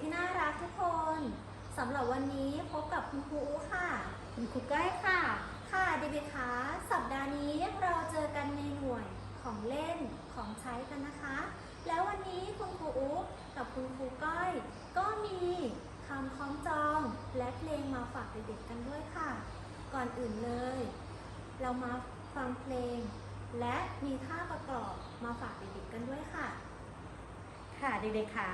ที่น่ารักทุกคนสำหรับวันนี้พบกับคุณครูอูค่ะ คุณครูก้อยค่ะ ค่ะเด็กๆคะสัปดาห์นี้เราเจอกันในหน่วยของเล่นของใช้กันนะคะ แล้ววันนี้คุณครูอูกับคุณครูก้อย ก็มีคำคล้องจองและเพลงมาฝากเด็กๆกันด้วยค่ะ ก่อนอื่นเลย เรามาฟังเพลง และมีท่าประกอบมาฝากเด็กๆกันด้วยค่ะ ค่ะเด็กๆค่ะ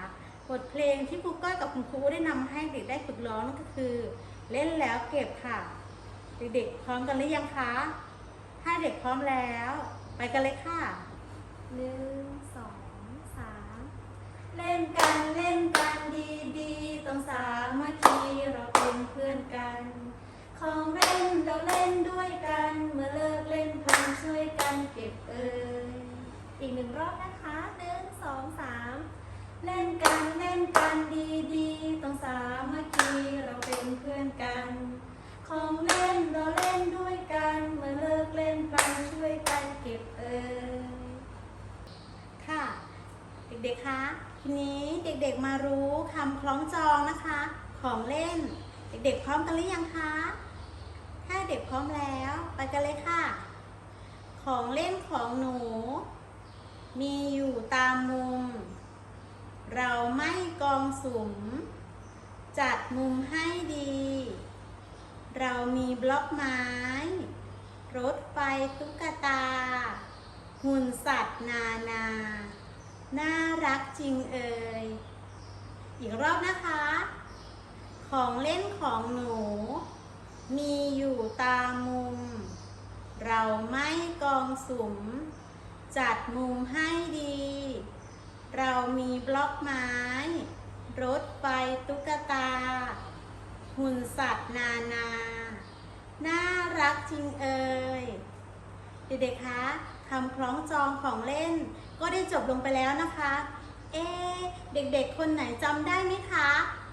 บทเพลงที่ครูก้อยกับคุณครูได้นำให้เด็กได้ฝึกร้องนั่นก็คือ เล่นแล้วเก็บค่ะ เด็กๆพร้อมกันหรือยังคะถ้าเด็กพร้อมแล้ว ไปกันเลยค่ะหนึ่งสองสามเล่นกันเล่นกันดีๆต้องสามัคคีเราเป็นเพื่อนกัน ของเล่นเราเล่นด้วยกัน เมื่อเลิกเล่นพนช่วยกันเก็บเอ่ยอีกหนึ่งรอบนะคะหนึ่งสองสาม เล่นกันเล่นกันดีๆต้องสามัคคีเราเป็นเพื่อนกัน ของเล่นเราเล่นด้วยกันเมื่อเลิกเล่นพลันช่วยกันเก็บเอ่ยค่ะ เด็กๆคะทีนี้เด็กๆมารู้คำคล้องจองนะคะ ของเล่น เด็กๆพร้อมกันหรือยังคะถ้าเด็กพร้อมแล้ว ไปกันเลยค่ะ ของเล่นของหนู มีอยู่ตามมุม เราไม่กองสุม จัดมุมให้ดี เรามีบล็อกไม้ รถไฟตุ๊กตา หุ่นสัตว์นานา น่ารักจริงเอ่ย อีกรอบนะคะ ของเล่นของหนู มีอยู่ตามมุม เราไม่กองสุม จัดมุมให้ดี เรามีบล็อกไม้ รถไฟตุ๊กตา หุ่นสัตว์นานา น่ารักจริงเอ่ยเด็กๆคะคำคล้องจองของเล่น ก็ได้จบลงไปแล้วนะคะ เอ๊เด็กๆ คนไหนจำได้ไหมคะ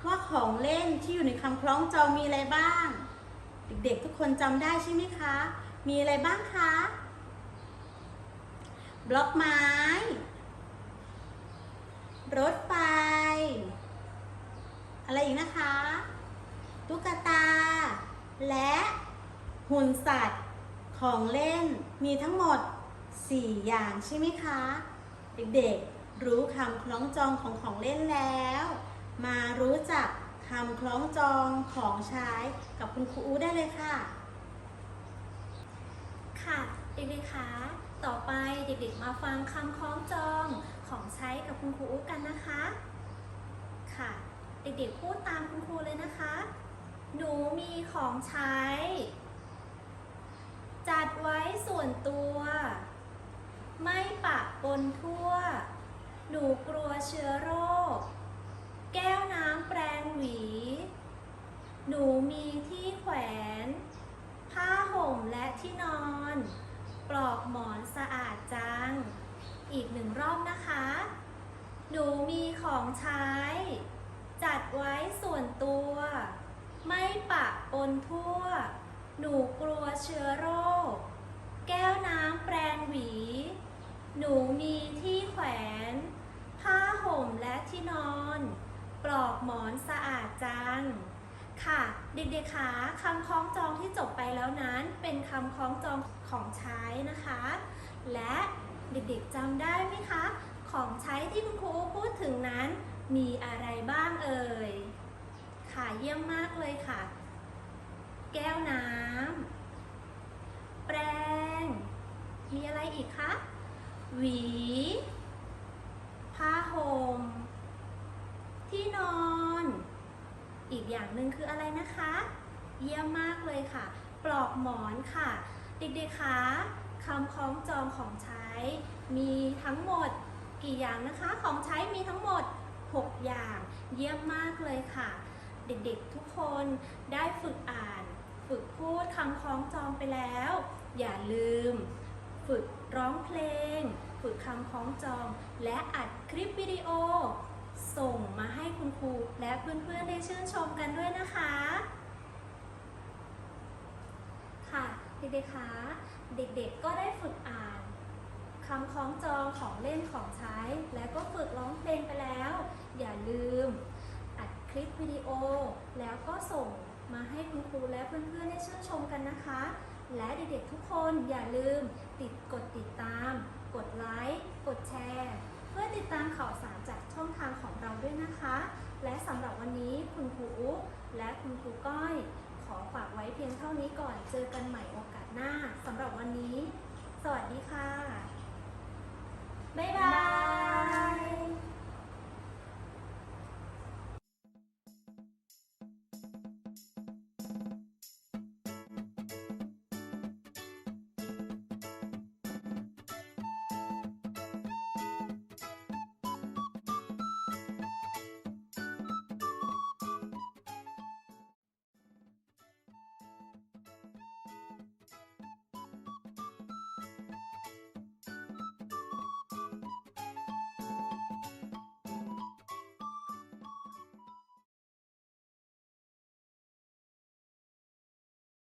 ว่าของเล่นที่อยู่ในคำคล้องจองมีอะไรบ้าง เด็กๆ ทุกคนจำได้ใช่ไหมคะ มีอะไรบ้างคะ บล็อกไม้ รถไฟ อะไรอีกนะคะ ตุ๊กตา และหุ่นสัตว์ของเล่นมีทั้งหมด 4 อย่างใช่ไหมคะ เด็กๆ รู้คำคล้องจองของของเล่นแล้ว มารู้จักคำคล้องจองของใช้กับคุณครูอูได้เลยค่ะ ค่ะ เด็กๆคะต่อไป ด็กๆ มาฟังคำคล้องจองของใช้กับคุณครูอุ๊กันนะคะ ค่ะ เด็กๆ พูดตามคุณครูเลยนะคะ หนูมีของใช้ จัดไว้ส่วนตัว ไม่ปะปนทั่ว หนูกลัวเชื้อโรค แก้วน้ำแปรงหวี หนูมีที่แขวน ผ้าห่มและที่นอน ปลอกหมอนสะอาดจัง อีกหนึ่งรอบนะคะ หนูมีของใช้ จัดไว้ส่วนตัว ไม่ปะป นทั่ว หนูกลัวเชื้อโรค แก้วน้ำแปรงหวี หนูมีที่แขวน ผ้าห่มและที่นอน ปลอกหมอนสะอาดจัง ค่ะเด็กๆคะคำคล้องจองที่จบไปแล้วนั้นเป็นคำคล้องจองของใช้นะคะ และเด็กๆจำได้ไหมคะ ของใช้ที่คุณครูพูดถึงนั้นมีอะไรบ้างเอ่ย ค่ะเยี่ยมมากเลยค่ะ แก้วน้ำแปรง มีอะไรอีกคะ หวี ผ้าห่ม ที่นอน อีกอย่างหนึ่งคืออะไรนะคะ เยี่ยมมากเลยค่ะ ปลอกหมอนค่ะ เด็กๆคะคำคล้องจองของใช้ มีทั้งหมดกี่อย่างนะคะ ของใช้มีทั้งหมด 6 อย่าง เยี่ยมมากเลยค่ะ เด็กๆทุกคนได้ฝึกอ่าน ฝึกพูดคำคล้องจองไปแล้ว อย่าลืม ฝึกร้องเพลง ฝึกคำคล้องจอง และอัดคลิปวิดีโอ ส่งมาให้คุณครูและเพื่อนๆได้ชื่นชมกันด้วยนะคะ ค่ะเด็กๆคะเด็กๆก็ได้ฝึกอ่านคำคล้องจองของเล่นของใช้ และก็ฝึกร้องเพลงไปแล้ว อย่าลืม อัดคลิปวิดีโอ แล้วก็ส่ง มาให้คุณครูและเพื่อนๆได้ชื่นชมกันนะคะ และเด็กๆทุกคนอย่าลืมติดกดติดตาม กดไลค์กดแชร์ เพื่อติดตามข่าวสารจากช่องทางของเราด้วยนะคะ และสำหรับวันนี้คุณครูอุ๊และคุณครูก้อย ขอฝากไว้เพียงเท่านี้ก่อนเจอกันใหม่โอกาสหน้าสำหรับวันนี้ สวัสดีค่ะ บ๊ายบาย